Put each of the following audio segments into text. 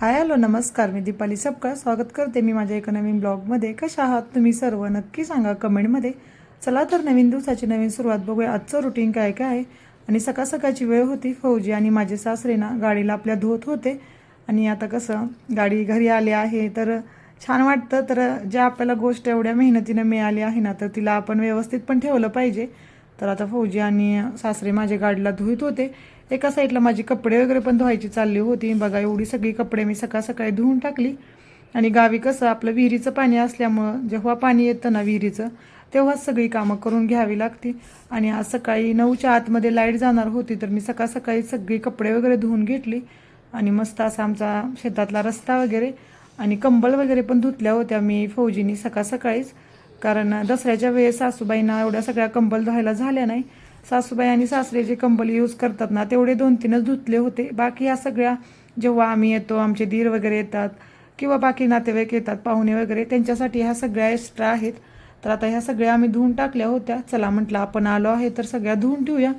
Hi hello नमस्कार मी दीपाली सपकाळ. स्वागत करते मी माझ्या एका नवीन ब्लॉगमध्ये. कशा आहात तुम्ही सर्व? नक्की सांगा कमेंटमध्ये. चला तर नवीन दिवसाची नवीन सुरुवात बघूया. आजचं रुटीन काय काय? आहे आणि सकाळ सकाळची वेळ होती. फौजी आणि माझे सासरे ना गाडीला आपल्या धुवत होते. आणि आता कसं गाडी घरी आली आहे तर छान वाटतं. तर ज्या आपल्याला गोष्ट एवढ्या मेहनतीनं मिळाली आहे ना तर तिला आपण व्यवस्थित पण ठेवलं पाहिजे. तर आता फौजी आणि सासरे माझ्या गाडीला धुत होते. एका साईडला माझी कपडे वगैरे पण धुवायची चालली होती. बघा एवढी सगळी कपडे मी सकाळ सकाळी धुवून टाकली. आणि गावी कसं आपलं विहिरीचं पाणी असल्यामुळं जेव्हा पाणी येतं ना विहिरीचं तेव्हाच सगळी कामं करून घ्यावी लागती. आणि आज सकाळी नऊच्या आतमध्ये लाइट जाणार होती तर मी सकाळ सकाळी सगळी कपडे वगैरे धुवून घेतली. आणि मस्त असा आमचा शेतातला रस्ता वगैरे आणि कंबल वगैरे पण धुतल्या होत्या मी फौजीनी सकाळ सकाळीच कारण दसऱ्याच्या वेळेस सासूबाईंना एवढ्या सगळ्या कंबल धुवायला झाल्या नाही. सासूबाई आणि सासरे जे कंबल यूज करतात ना तेवढे दोन तीनच धुतले होते. बाकी या सगळ्या जेव्हा आम्ही येतो आमचे दीर वगैरे येतात किंवा बाकी नातेवाईक येतात पाहुणे वगैरे त्यांच्यासाठी ह्या सगळ्या एक्स्ट्रा आहेत. तर आता ह्या सगळ्या आम्ही धुवून टाकल्या होत्या. चला म्हटलं आपण आलो आहे तर सगळ्या धुवून ठेवूया.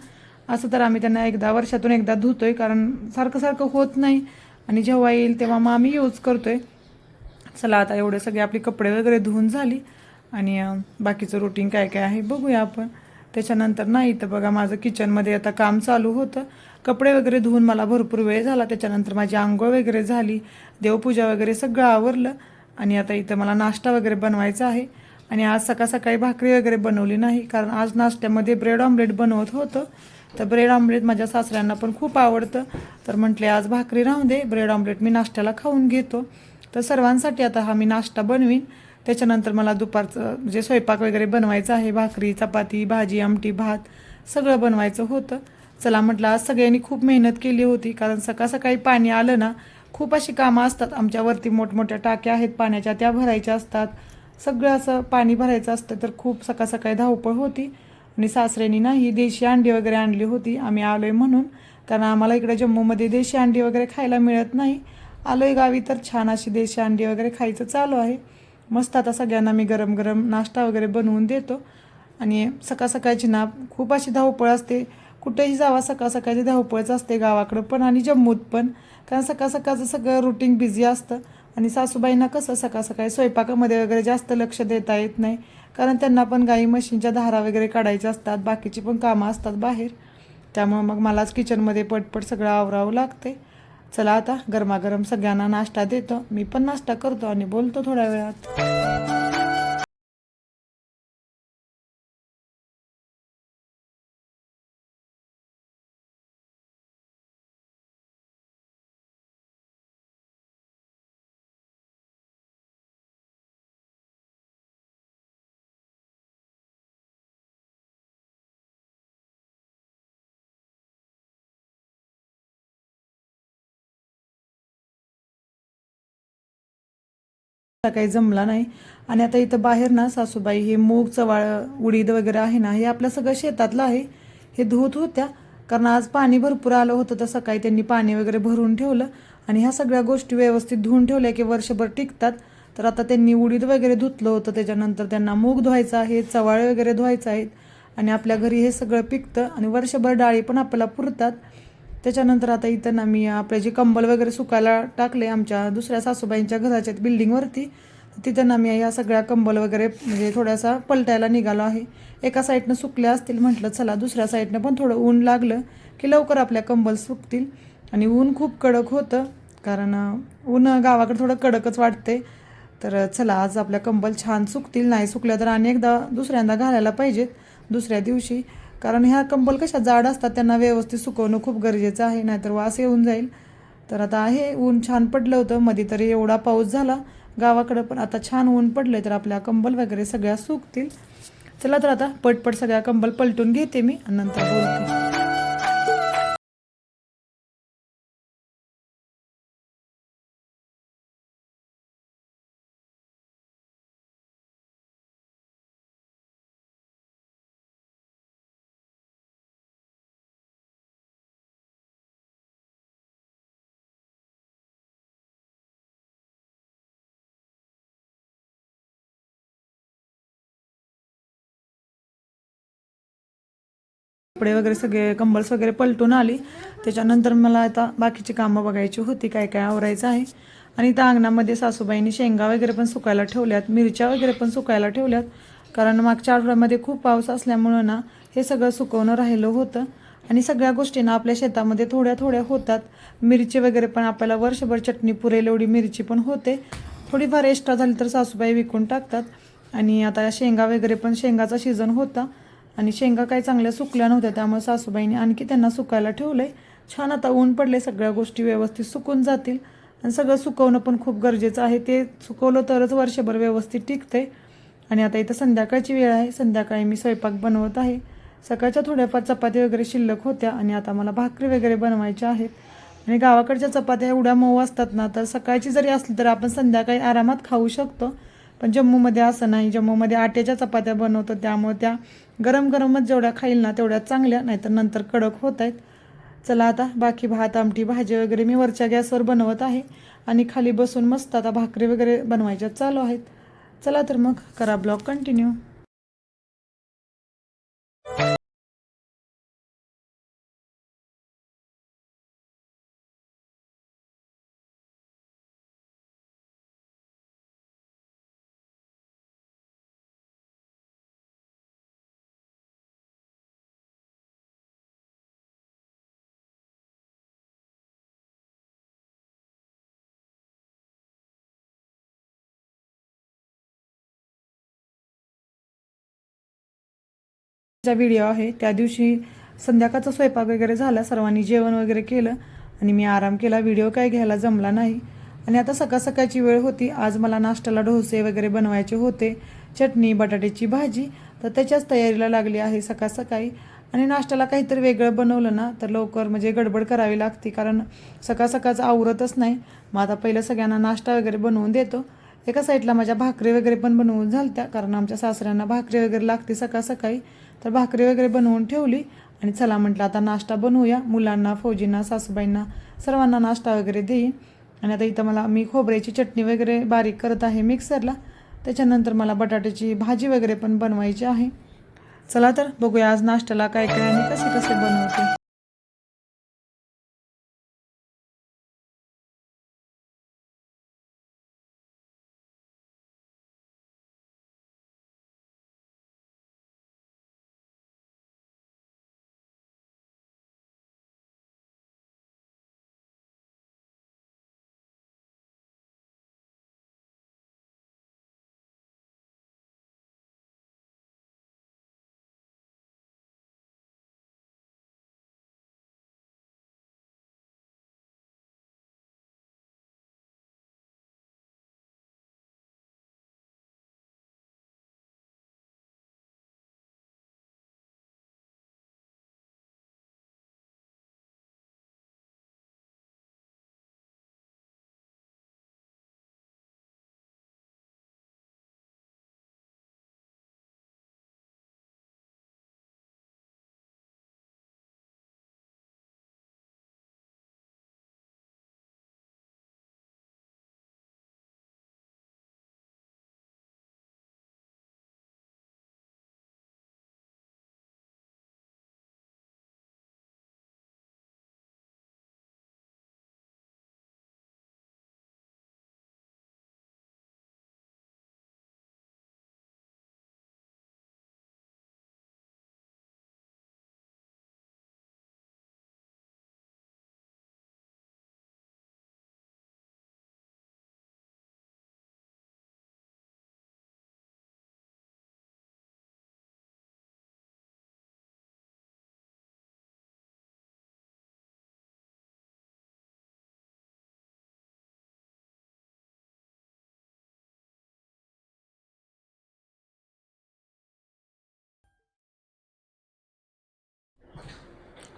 असं तर आम्ही त्यांना एकदा वर्षातून एकदा धुतोय कारण सारखं सारखं होत नाही. आणि जेव्हा येईल तेव्हा मग आम्ही यूज करतोय. चला आता एवढे सगळे आपले कपडे वगैरे धुवून झाली. आणि बाकीचं रुटीन काय काय आहे बघूया आपण. त्याच्यानंतर नाही तर बघा माझं किचनमध्ये आता काम चालू होतं. कपडे वगैरे धुवून मला भरपूर वेळ झाला. त्याच्यानंतर माझी आंघोळ वगैरे झाली. देवपूजा वगैरे सगळं आवरलं. आणि आता इथं मला नाश्ता वगैरे बनवायचा आहे. आणि आज सकाळ सकाळी भाकरी वगैरे बनवली नाही. कारण आज नाश्त्यामध्ये ब्रेड ऑमलेट बनवत होतं. तर ब्रेड ऑमलेट माझ्या सासऱ्यांना पण खूप आवडतं. तर म्हटले आज भाकरी राहू दे. ब्रेड ऑमलेट मी नाश्त्याला खाऊन घेतो. तर सर्वांसाठी आता हा मी नाश्ता बनवीन. त्याच्यानंतर मला दुपारचं म्हणजे स्वयंपाक वगैरे बनवायचा आहे. भाकरी चपाती भाजी आमटी भात सगळं बनवायचं होतं. चला म्हटलं आज सगळ्यांनी खूप मेहनत केली होती. कारण सकाळ सकाळी पाणी आलं ना खूप अशी कामं असतात. आमच्यावरती मोठमोठ्या टाक्या आहेत पाण्याच्या त्या भरायच्या असतात. सगळं असं पाणी भरायचं असतं तर खूप सकाळ सकाळी धावपळ होती. आणि सासऱ्यांनी नाही देशी अंडी वगैरे आणली होती. आम्ही आलो आहे म्हणून. कारण आम्हाला इकडे जम्मूमध्ये देशी अंडी वगैरे खायला मिळत नाही. आलो आहे गावी तर छान अशी देशी अंडी वगैरे खायचं चालू आहे. मस्त आता सगळ्यांना मी गरम गरम नाश्ता वगैरे बनवून देतो. आणि सकाळ सकाळची ना खूप अशी धावपळ असते. कुठेही जावा सकाळ सकाळची धावपळच असते गावाकडं पण आणि जम्मूत पण. कारण सकाळ सकाळचं सगळं रुटीन बिझी असतं. आणि सासूबाईंना कसं सकाळ सकाळी स्वयंपाकामध्ये वगैरे जास्त लक्ष देता येत नाही. कारण त्यांना पण गाई म्हशींच्या धारा वगैरे काढायच्या असतात. बाकीची पण कामं असतात बाहेर. त्यामुळं मग मलाच किचनमध्ये पटपट सगळं आवरावं लागते चला आता गरमागरम सगळ्यांना नाश्ता देतो. मी पण नाश्ता करतो आणि बोलतो थोड्या वेळात. काही जमला नाही. आणि आता इथं बाहेर ना सासूबाई हे मूग चवाळ उडीद वगैरे आहे ना हे आपलं सगळं शेतातलं आहे. हे धुत होत्या. कारण आज पाणी भरपूर आलं होतं तर सकाळी त्यांनी पाणी वगैरे भरून ठेवलं. आणि ह्या सगळ्या गोष्टी व्यवस्थित धुवून ठेवल्या की वर्षभर टिकतात. तर आता त्यांनी उडीद वगैरे धुतलं होतं. त्याच्यानंतर त्यांना मूग धुवायचं आहे चवाळे वगैरे धुवायचं आहेत आणि आपल्या घरी हे सगळं पिकतं आणि वर्षभर डाळी पण आपल्याला पुरतात. त्याच्यानंतर आता इथं ना मी आपले जे कंबल वगैरे सुकायला टाकले आमच्या दुसऱ्या सासूबाईंच्या घराच्या बिल्डिंगवरती तिथं ना मी या सगळ्या कंबल वगैरे म्हणजे थोड्यासा पलटायला निघालो आहे. एका साईडनं सुकल्या असतील म्हटलं चला दुसऱ्या साईडनं पण थोडं ऊन लागलं की लवकर आपल्या कंबल सुकतील. आणि ऊन खूप कडक होतं कारण ऊन गावाकडे थोडं कडकच वाटते तर चला आज आपल्या कंबल छान सुकतील. नाही सुकल्या तर आणि एकदा दुसऱ्यांदा घालायला पाहिजेत दुसऱ्या दिवशी. कारण ह्या कंबल कशा जाड असतात त्यांना व्यवस्थित सुकवणं खूप गरजेचं आहे नाहीतर वास येऊन जाईल. तर आता आहे ऊन छान पडलं होतं मध्ये तरी एवढा पाऊस झाला गावाकडं पण आता छान ऊन पडलं तर आपल्या कंबल वगैरे सगळ्या सुकतील. चला तर आता पटपट सगळ्या कंबल पलटून घेते मी नंतर बोलते. कपडे वगैरे सगळे कंबल्स वगैरे पलटून आली. त्याच्यानंतर मला आता बाकीची कामं बघायची होती काय काय आवरायचं आहे. आणि त्या अंगणामध्ये सासूबाईंनी शेंगा वगैरे पण सुकायला ठेवल्यात मिरच्या वगैरे पण सुकायला ठेवल्यात. कारण मागच्या आठवड्यामध्ये खूप पाऊस असल्यामुळं ना हे सगळं सुकवणं राहिलं होतं. आणि सगळ्या गोष्टींना आपल्या शेतामध्ये थोड्या थोड्या होतात. मिरची वगैरे पण आपल्याला वर्षभर चटणी पुरेल एवढी मिरची पण होते. थोडीफार एक्स्ट्रा झाली तर सासूबाई विकून टाकतात. आणि आता शेंगा वगैरे पण शेंगाचा सीझन होता. आणि शेंगा काही चांगल्या सुकल्या नव्हत्या त्यामुळे सासूबाईने आणखी त्यांना सुकायला ठेवलंय. छान आता ऊन पडले सगळ्या गोष्टी व्यवस्थित सुकून जातील. आणि सगळं सुकवणं पण खूप गरजेचं आहे. ते सुकवलं तरच वर्षभर व्यवस्थित टिकते आणि आता इथं संध्याकाळची वेळ आहे. संध्याकाळी मी स्वयंपाक बनवत आहे. सकाळच्या थोड्याफार चपाती वगैरे शिल्लक होत्या आणि आता मला भाकरी वगैरे बनवायच्या आहेत. आणि गावाकडच्या चपात्या एवढ्या मऊ असतात ना तर सकाळची जरी असली तर आपण संध्याकाळी आरामात खाऊ शकतो. पण जम्मूमध्ये असं नाही. जम्मूमध्ये आट्याच्या चपात्या बनवतो त्यामुळे त्या गरम गरमच जेवढ्या खाईल ना तेवढ्या चांगल्या नाहीतर नंतर कडक होत आहेत. चला आता बाकी भात आमटी भाजी वगैरे मी वरच्या गॅसवर बनवत आहे आणि खाली बसून मस्त आता भाकरी वगैरे बनवायच्या चालू आहेत. चला तर मग करा ब्लॉग कंटिन्यू. चा व्हिडिओ आहे त्या दिवशी संध्याकाळचा स्वयंपाक वगैरे झाला सर्वांनी जेवण वगैरे केलं आणि मी आराम केला. व्हिडिओ काय घ्यायला जमला नाही. आणि आता सकाळ सकाळची वेळ होती. आज मला नाश्त्याला डोसे वगैरे बनवायचे होते. चटणी बटाट्याची भाजी तर त्याच्याच तयारीला लागली आहे सकाळ सकाळी. आणि नाश्त्याला काहीतरी वेगळं बनवलं ना तर लवकर म्हणजे गडबड करावी लागते. कारण सकाळ सकाळचं आवरतच नाही. मग आता पहिलं सगळ्यांना नाश्ता वगैरे बनवून देतो. एका साईडला माझ्या भाकरी वगैरे पण बनवून झालत्या. कारण आमच्या सासऱ्यांना भाकरी वगैरे लागते सकाळ सकाळी. तर भाकरी वगैरे बनवून ठेवली. आणि चला म्हटलं आता नाश्ता बनवूया. मुलांना फौजींना सासूबाईंना सर्वांना नाश्ता वगैरे देईन. आणि आता इथं मला मी खोबऱ्याची चटणी वगैरे बारीक करत आहे मिक्सरला. त्याच्यानंतर मला बटाट्याची भाजी वगैरे पण बनवायची आहे. चला तर बघूया आज नाश्त्याला काय काय आणि कसे कसे बनवते.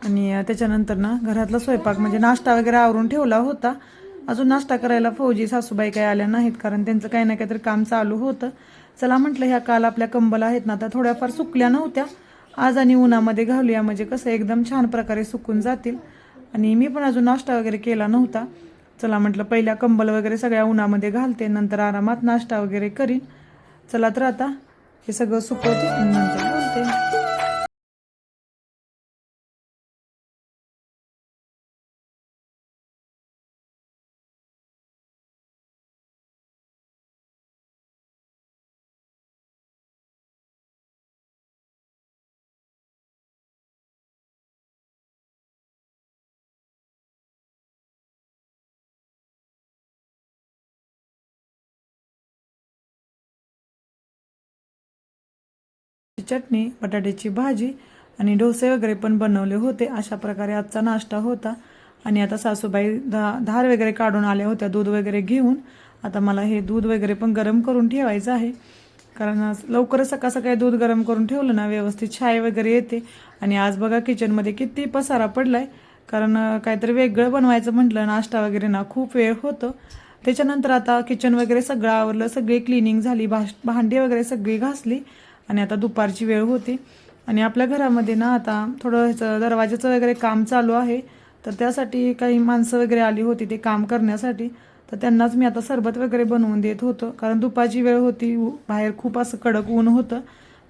आणि त्याच्यानंतर ना घरातला स्वयंपाक म्हणजे नाश्ता वगैरे आवरून ठेवला होता. अजून नाश्ता करायला फौजी सासूबाई काही आल्या नाहीत कारण त्यांचं काही ना काहीतरी काम चालू होतं. चला म्हटलं ह्या काल आपल्या कंबल आहेत ना आता थोड्याफार सुकल्या नव्हत्या. आज आणि उन्हामध्ये घालूया म्हणजे कसं एकदम छान प्रकारे सुकून जातील. आणि मी पण अजून नाश्ता वगैरे केला नव्हता. चला म्हटलं पहिल्या कंबल वगैरे सगळ्या उन्हामध्ये घालते नंतर आरामात नाश्ता वगैरे करीन. चला तर आता हे सगळं सुकवते नंतर बोलते. चटणी बटाट्याची भाजी आणि डोसे वगैरे पण बनवले होते. अशा प्रकारे आजचा नाश्ता होता. आणि आता सासूबाई धा धार वगैरे काढून आल्या होत्या दूध वगैरे घेऊन. आता मला हे दूध वगैरे पण गरम करून ठेवायचं आहे. कारण आज लवकरच सकाळ सकाळी दूध गरम करून ठेवलं ना व्यवस्थित छाय वगैरे येते. आणि आज बघा किचनमध्ये किती पसारा पडला आहे कारण काहीतरी वेगळं बनवायचं म्हटलं नाश्ता वगैरे ना खूप वेळ होतं. त्याच्यानंतर आता किचन वगैरे सगळं आवरलं सगळी क्लिनिंग झाली भाष भांडी वगैरे सगळी घासली. आणि आता दुपारची वेळ होती. आणि आपल्या घरामध्ये ना आता थोडं ह्याचं दरवाजाचं वगैरे काम चालू आहे. तर त्यासाठी काही माणसं वगैरे आली होती ते काम करण्यासाठी. तर त्यांनाच मी आता सरबत वगैरे बनवून देत होतं. कारण दुपारची वेळ होती बाहेर खूप असं कडक ऊन होतं.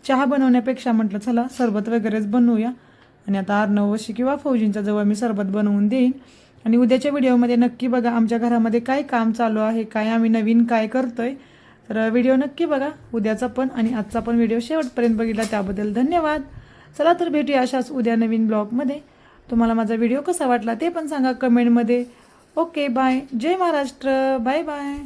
चहा बनवण्यापेक्षा म्हटलं चला सरबत वगैरेच बनवूया. आणि आता अर्णवशी किंवा फौजींच्या जवळ मी सरबत बनवून देईन. आणि उद्याच्या व्हिडिओमध्ये नक्की बघा आमच्या घरामध्ये काय काम चालू आहे काय आम्ही नवीन काय करतोय. तर व्हिडिओ नक्की बघा. उद्याचा पण आणि आजचा पण व्हिडिओ शेवटपर्यंत बघितला त्याबद्दल धन्यवाद. चला तर भेटूया अशाच उद्या नवीन ब्लॉगमध्ये. तुम्हाला माझा व्हिडिओ कसा वाटला ते पण सांगा कमेंटमध्ये. Okay bye. जय महाराष्ट्र. Bye bye.